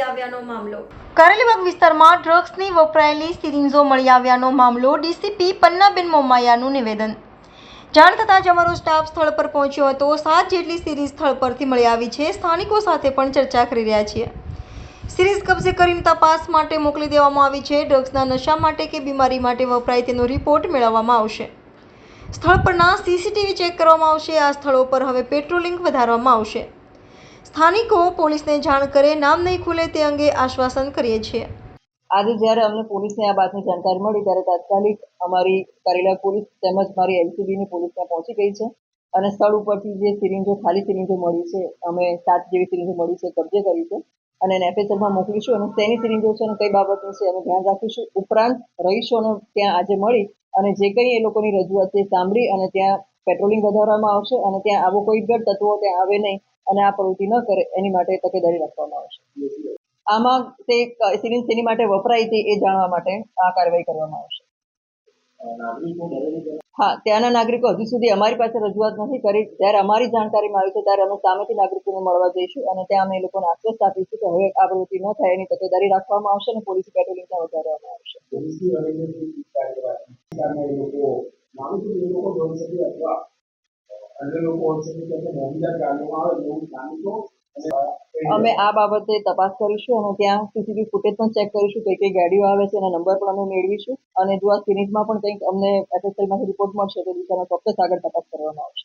આવ્યાનો મામલો. કારેલીબાગ વિસ્તારમાં ડ્રગ્સની વપરાયેલી સિરિંજો મળી આવ્યાનો મામલો ડીસીપી પન્નાબેન મોમાયાનું નિવેદન. જાણ થતાં જ અમારો સ્ટાફ સ્થળ પર પહોંચ્યો હતો. સાત જેટલી સિરીઝ સ્થળ પરથી મળી આવી છે. સ્થાનિકો સાથે પણ ચર્ચા કરી રહ્યા છીએ. સિરીઝ કબજે કરીને તપાસ માટે મોકલી દેવામાં આવી છે. ડ્રગ્સના નશા માટે કે બીમારી માટે વપરાય તેનો રિપોર્ટ મેળવવામાં આવશે. સ્થળ પરના સીસીટીવી ચેક કરવામાં આવશે. આ સ્થળો પર હવે પેટ્રોલિંગ વધારવામાં આવશે. સ્થાનિકો પોલીસને જાણ કરે, નામ નહીં ખુલે તે અંગે આશ્વાસન કરીએ છીએ. આજે જ્યારે અમને પોલીસને આ વાતની જાણકારી મળી, ત્યારે તાત્કાલિક અમારી કારેલા પોલીસ તેમજ મારી એલસીબીની પોલીસ ત્યાં પહોંચી ગઈ છે અને સ્થળ ઉપરથી જે સિરિંજો ખાલી સિરિંજો મળી છે, અમે સાત જેવી સિરિંજો મળી છે, કબજે કરી છે અને એને એફએસએલમાં મોકલીશું અને તેની સિરિંજો છે અને કઈ બાબતની છે એનું ધ્યાન રાખીશું. ઉપરાંત રહીશોને ત્યાં આજે મળી અને જે કંઈ એ લોકોની રજૂઆત છે સાંભળી અને ત્યાં પેટ્રોલિંગ વધારવામાં આવશે અને ત્યાં આવો કોઈ ગઢ તત્વો ત્યાં આવે નહીં. અને આ પ્રવૃત્તિ ન કરે, એની માટે તકેદારી રાખવામાં આવશે આમાં તે ક- સેની માટે વપરાઈ હતી એ જાણવા માટે આ કાર્યવાહી કરવામાં આવશે. હા, ત્યાંના નાગરિકો હજુ સુધી અમારી પાસે રજૂઆત નથી કરી. ત્યારે અમારી જાણકારીમાં આવી છે, ત્યારે અમે સામેથી નાગરિકોને મળવા જઈશું અને ત્યાં અમે એ લોકોને આશ્વસ્ત આપીશું કે હવે આ પ્રવૃત્તિ ન થાય, એની તકેદારી રાખવામાં આવશે અને પોલીસ પેટ્રોલિંગ પણ વધારવામાં આવશે. અમે આ બાબતે તપાસ કરીશું અને ત્યાં સીસીટીવી ફૂટેજ પણ ચેક કરીશું કઈ કઈ ગાડીઓ આવે છે એના નંબર પણ અમે મેળવીશું. અને જો આ સિરીઝમાં પણ કંઈક અમને એફએસએલમાંથી રિપોર્ટ મળશે તો દિશામાં ચોક્કસ આગળ તપાસ કરવામાં આવશે.